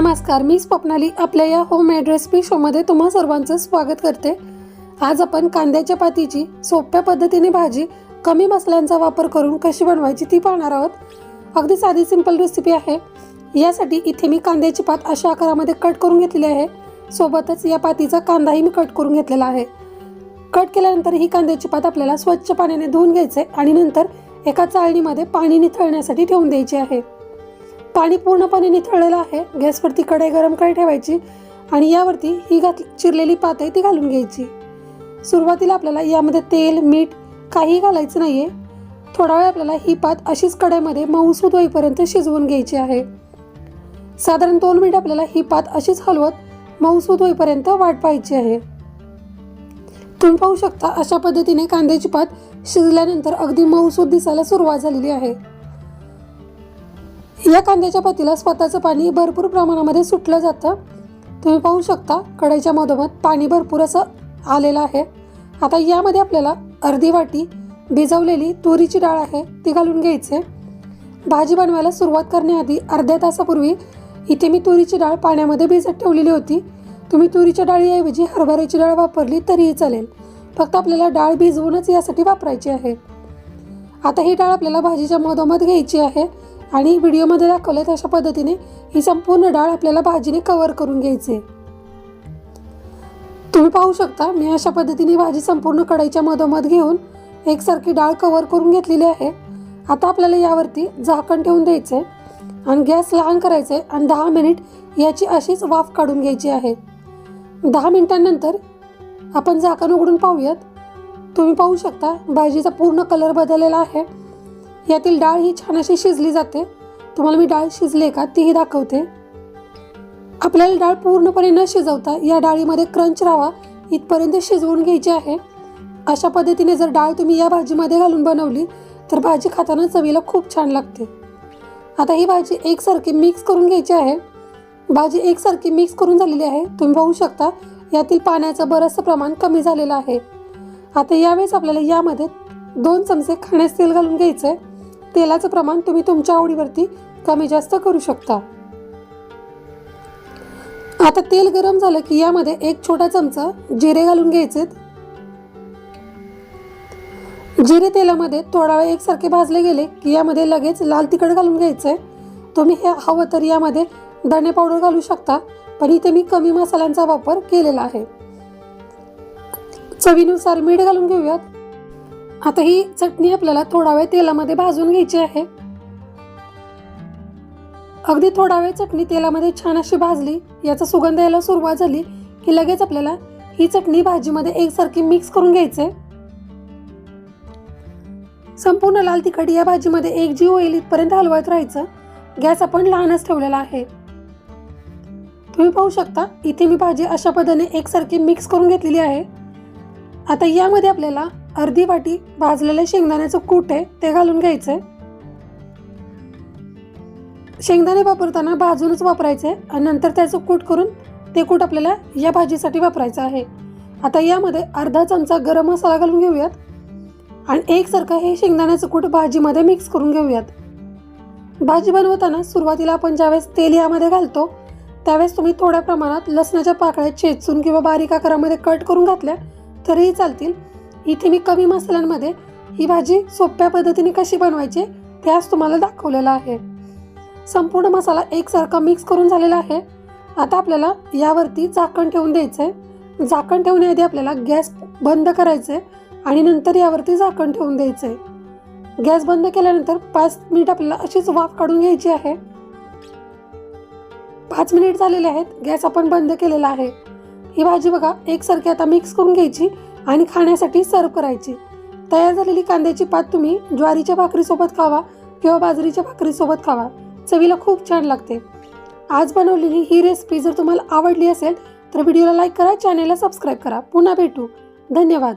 नमस्कार मी स्वप्नाली आपल्या या होममेड रेसिपी शोमध्ये तुम्हा सर्वांचं स्वागत करते. आज आपण कांद्याच्या पातीची सोप्या पद्धतीने भाजी कमी मसाल्यांचा वापर करून कशी बनवायची ती पाहणार आहोत. अगदी साधी सिंपल रेसिपी आहे. यासाठी इथे मी कांद्याची पात अशा आकारामध्ये कट करून घेतलेली आहे. सोबतच या पातीचा कांदाही मी कट करून घेतलेला आहे. कट केल्यानंतर ही कांद्याची पात आपल्याला स्वच्छ पाण्याने धुवून घ्यायचे आणि नंतर एका चाळणीमध्ये पाणी निथळण्यासाठी ठेवून द्यायची आहे. पाणी पूर्णपणे निथळलेलं आहे. गॅसवरती कढई गरम कढई ठेवायची आणि यावरती ही घात चिरलेली पात आहे ती घालून घ्यायची. सुरुवातीला आपल्याला यामध्ये तेल मीठ काहीही घालायचं नाही आहे थोडा वेळ आपल्याला ही पात अशीच कढईमध्ये मऊसूद होईपर्यंत शिजवून घ्यायची आहे. साधारण दोन मिनिट आपल्याला ही पात अशीच हलवत मऊसूद होईपर्यंत वाट पाहायची आहे. तुम्ही पाहू शकता अशा पद्धतीने कांद्याची पात शिजल्यानंतर अगदी मऊसूद दिसायला सुरुवात झालेली आहे. या कांद्याच्या पातीला स्वतःचं पाणी भरपूर प्रमाणामध्ये सुटलं जातं. तुम्ही पाहू शकता कढईच्या मधोमध पाणी भरपूर असं आलेलं आहे. आता यामध्ये आपल्याला अर्धी वाटी भिजवलेली तुरीची डाळ आहे ती घालून घ्यायचे. भाजी बनवायला सुरुवात करण्याआधी अर्ध्या तासापूर्वी इथे मी तुरीची डाळ पाण्यामध्ये भिजत ठेवलेली होती. तुम्ही तुरीच्या डाळीऐवजी हरभऱ्याची डाळ वापरली तरीही चालेल. फक्त आपल्याला डाळ भिजवूनच यासाठी वापरायची आहे. आता ही डाळ आपल्याला भाजीच्या मधोमध घ्यायची आहे. आणि व्हिडिओमध्ये दाखवलं तशा पद्धतीने ही संपूर्ण डाळ आपल्याला भाजीने कवर करून घ्यायची. आहे. तुम्ही पाहू शकता मी अशा पद्धतीने भाजी संपूर्ण कढईच्या मधोमध घेऊन एकसारखी डाळ कवर करून घेतलेली आहे. आता आपल्याला यावरती झाकण ठेवून द्यायचं आहे आणि गॅस लहान करायचं आहे आणि दहा मिनिट याची अशीच वाफ काढून घ्यायची आहे. दहा मिनिटांनंतर आपण झाकण उघडून पाहूयात. तुम्ही पाहू शकता भाजीचा पूर्ण कलर बदललेला आहे. यातील डाळ ही छान अशी शिजली जाते. तुम्हाला मी डाळ शिजली का? तीही दाखवते. आपल्याला डाळ पूर्णपणे न शिजवता या डाळीमध्ये क्रंच राहावा इथपर्यंत शिजवून घ्यायची आहे. अशा पद्धतीने जर डाळ तुम्ही या भाजीमध्ये घालून बनवली तर भाजी खाताना चवीला खूप छान लागते. आता ही भाजी एकसारखी मिक्स करून घ्यायची आहे. भाजी एकसारखी मिक्स करून झालेली आहे. तुम्ही पाहू शकता यातील पाण्याचं बरंचसं प्रमाण कमी झालेलं आहे. आता यावेळेस आपल्याला यामध्ये दोन चमचे खाण्यास तेल घालून घ्यायचं आहे तेलाचं प्रमाण तुम्ही तुमच्या आवडीवरती कमी जास्त करू शकता. आता तेल गरम झालं की यामध्ये एक छोटा चमचा जिरे घालून घ्यायचे. जिरे तेलामध्ये थोडा वेळ एकसारखे भाजले गेले की यामध्ये लगेच लाल तिखट घालून घ्यायचं आहे तुम्ही हे हवं तर यामध्ये धणे पावडर घालू शकता पण इथे मी कमी मसाल्यांचा वापर केलेला आहे. चवीनुसार मीठ घालून घेऊयात. आता ही चटणी आपल्याला थोडा वेळ तेलामध्ये भाजून घ्यायची आहे. अगदी थोडा वेळ चटणी तेलामध्ये छान अशी भाजली याचा सुगंध यायला सुरुवात झाली की लगेच आपल्याला ही चटणी भाजीमध्ये एकसारखी मिक्स करून घ्यायचे संपूर्ण लाल तिखट या भाजीमध्ये एक जीव होईल इथपर्यंत हलवत राहायचं. गॅस आपण लहानच ठेवलेला आहे. तुम्ही पाहू शकता इथे मी भाजी अशा पद्धतीने एकसारखी मिक्स करून घेतलेली आहे. आता यामध्ये आपल्याला अर्धी वाटी भाजलेलं शेंगदाण्याचं कूट आहे ते घालून घ्यायचंय. शेंगदाणे वापरताना भाजूनच वापरायचे आणि नंतर त्याचं कूट करून ते कूट आपल्याला या भाजीसाठी वापरायचं आहे. आता यामध्ये अर्धा चमचा गरम मसाला घालून घेऊयात आणि एकसारखं हे शेंगदाण्याचं कूट भाजीमध्ये मिक्स करून घेऊयात. भाजी बनवताना सुरुवातीला आपण ज्यावेळेस तेल यामध्ये घालतो त्यावेळेस तुम्ही थोड्या प्रमाणात लसणाच्या पाकळ्या चेचून किंवा बारीक आकारामध्ये कट करून घातल्या तरीही चालतील. इथे मी कमी मसाल्यांमध्ये ही भाजी सोप्या पद्धतीने कशी बनवायची ते आज तुम्हाला दाखवलेलं आहे. संपूर्ण मसाला एकसारखा मिक्स करून झालेला आहे. आता आपल्याला यावरती झाकण ठेवून द्यायचं आहे झाकण ठेवण्याआधी आपल्याला गॅस बंद करायचं आहे आणि नंतर यावरती झाकण ठेवून द्यायचं आहे गॅस बंद केल्यानंतर पाच मिनिट आपल्याला अशीच वाफ काढून घ्यायची आहे. पाच मिनिट झालेले आहेत गॅस आपण बंद केलेला आहे. ही भाजी बघा एकसारखी आता मिक्स करून घ्यायची. आणि खाण्यासाठी सर्व करायची. तयार झालेली कांद्याची पात तुम्ही ज्वारीच्या भाकरीसोबत खावा किंवा बाजरीच्या भाकरीसोबत खावा. चवीला खूप छान लागते. आज बनवलेली ही रेसिपी जर तुम्हाला आवडली असेल तर व्हिडिओला लाईक करा चॅनेलला सबस्क्राईब करा. पुन्हा भेटू. धन्यवाद.